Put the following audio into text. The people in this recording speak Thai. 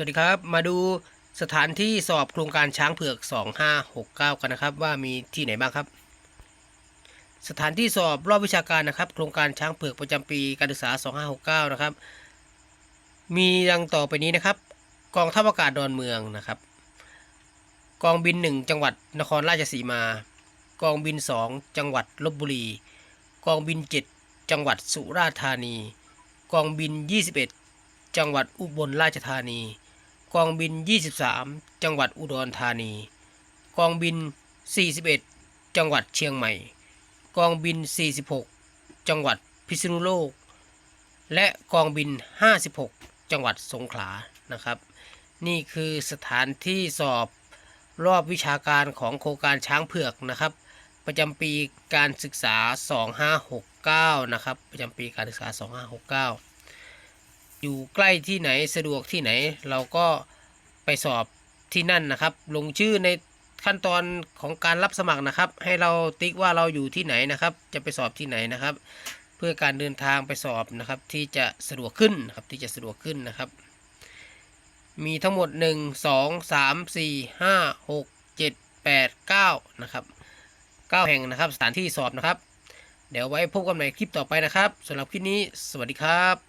สวัสดีครับ มาดูสถานที่สอบโครงการช้างเผือก 2569 กันนะครับ ว่ามีที่ไหนบ้างครับ สถานที่สอบรอบวิชาการนะครับ โครงการช้างเผือกประจำปีการศึกษา 2569 นะครับ มีดังต่อไปนี้นะครับ กองทัพอากาศดอนเมืองนะครับ กองบิน 1 จังหวัดนครราชสีมา กองบิน 2 จังหวัดลบบุรี กองบิน 7 จังหวัดสุราษฎร์ธานี กองบิน 21จังหวัดอุบลราชธานี กองบิน 23 จังหวัดอุดรธานี กองบิน 41 จังหวัดเชียงใหม่ กองบิน 46 จังหวัดพิษณุโลก และกองบิน 56 จังหวัดสงขลานะครับ นี่คือสถานที่สอบรอบวิชาการของโครงการช้างเผือกนะครับ ประจำปีการศึกษา 2569 นะครับ ประจำปีการศึกษา 2569 อยู่ใกล้ที่ไหนสะดวกที่ไหน เราก็ไปสอบที่นั่นนะครับ ลงชื่อในขั้นตอนของการรับสมัครนะครับ ให้เราติ๊กว่าเราอยู่ที่ไหนนะครับ จะไปสอบที่ไหนนะครับ เพื่อการเดินทางไปสอบนะครับ ที่จะสะดวกขึ้นนะครับที่จะสะดวกขึ้นนะครับ มีทั้งหมด 1 2 3 4 5 6 7 8 9นะครับ9แห่งนะครับ สถานที่สอบนะครับ เดี๋ยวไว้พบกันใหม่คลิปต่อไปนะครับสำหรับคลิปนี้ สวัสดีครับ